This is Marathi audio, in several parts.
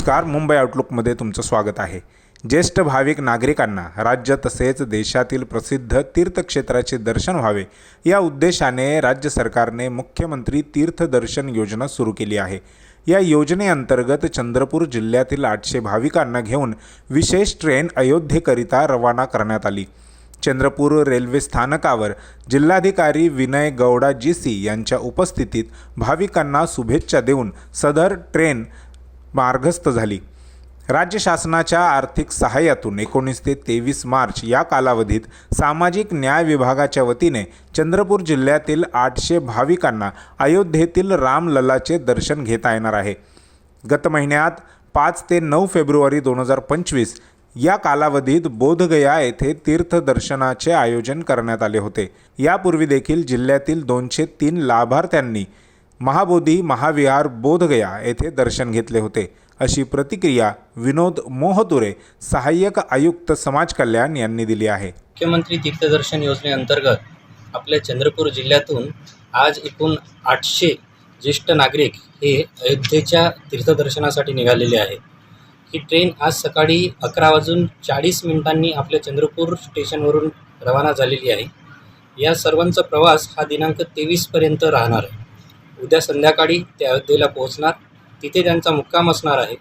नमस्कार मुंबई आउटलुकमध्ये तुमचं स्वागत आहे. ज्येष्ठ भाविक नागरिकांना राज्य तसेच देशातील प्रसिद्ध तीर्थक्षेत्राचे दर्शन व्हावे या उद्देशाने राज्य सरकारने मुख्यमंत्री तीर्थदर्शन योजना सुरू केली आहे. या योजनेअंतर्गत चंद्रपूर जिल्ह्यातील आठशे भाविकांना घेऊन विशेष ट्रेन अयोध्येकरिता रवाना करण्यात आली. चंद्रपूर रेल्वे स्थानकावर जिल्हाधिकारी विनय गौडा जी सी यांच्या उपस्थितीत भाविकांना शुभेच्छा देऊन सदर ट्रेन मार्गस्थ झाली. राज्य शासनाच्या आर्थिक सहाय्यातून एकोणीस ते तेवीस मार्च या कालावधीत सामाजिक न्याय विभागाच्या वतीने चंद्रपूर जिल्ह्यातील आठशे भाविकांना अयोध्येतील रामललाचे दर्शन घेता येणार आहे. गत महिन्यात पाच ते नऊ फेब्रुवारी दोन हजार पंचवीस या कालावधीत बोधगया येथे तीर्थदर्शनाचे आयोजन करण्यात आले होते. यापूर्वी देखील जिल्ह्यातील दोनशे तीन लाभार्थ्यांनी महाबोधी महाविहार बोधगया येथे दर्शन घेतले होते. अशी प्रतिक्रिया विनोद मोहतुरे सहाय्यक आयुक्त समाज कल्याण यांनी दिली आहे. मुख्यमंत्री तीर्थदर्शन योजनेअंतर्गत आपल्या चंद्रपूर जिल्ह्यातून आज एकूण आठशे ज्येष्ठ नागरिक हे अयोध्येच्या तीर्थदर्शनासाठी निघालेले आहेत. ही ट्रेन आज सकाळी अकरा वाजून चाळीस मिनिटांनी आपल्या चंद्रपूर स्टेशनवरून रवाना झालेली आहे. या सर्वांचा प्रवास हा दिनांक तेवीसपर्यंत राहणार आहे. उद्या संध्याकाळी ते अयोध्येला पोहोचणार. तिथे त्यांचा मुक्काम असणार आहे.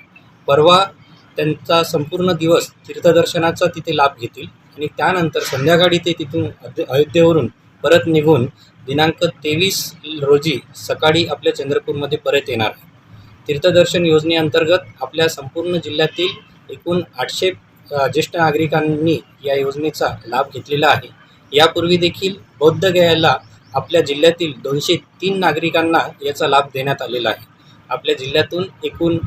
परवा त्यांचा संपूर्ण दिवस तीर्थदर्शनाचा तिथे लाभ घेतील आणि त्यानंतर संध्याकाळी ते तिथून अद्य- अयोध्येवरून परत निघून दिनांक तेवीस रोजी सकाळी आपल्या चंद्रपूरमध्ये परत येणार आहे. तीर्थदर्शन योजनेअंतर्गत आपल्या संपूर्ण जिल्ह्यातील एकूण आठशे ज्येष्ठ नागरिकांनी या योजनेचा लाभ घेतलेला आहे. यापूर्वी देखील बौद्धगयाला आपल्या जिल्ह्यातील दोनशे तीन नागरिकांना याचा लाभ देण्यात आलेला आहे. आपल्या जिल्ह्यातून एकूण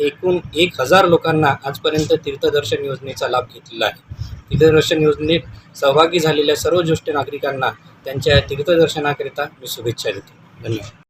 एकूण एक हजार लोकांना आजपर्यंत तीर्थदर्शन योजनेचा लाभ घेतलेला आहे. तीर्थदर्शन योजनेत सहभागी झालेल्या सर्व ज्येष्ठ नागरिकांना त्यांच्या तीर्थदर्शनाकरिता मी शुभेच्छा देतो. धन्यवाद.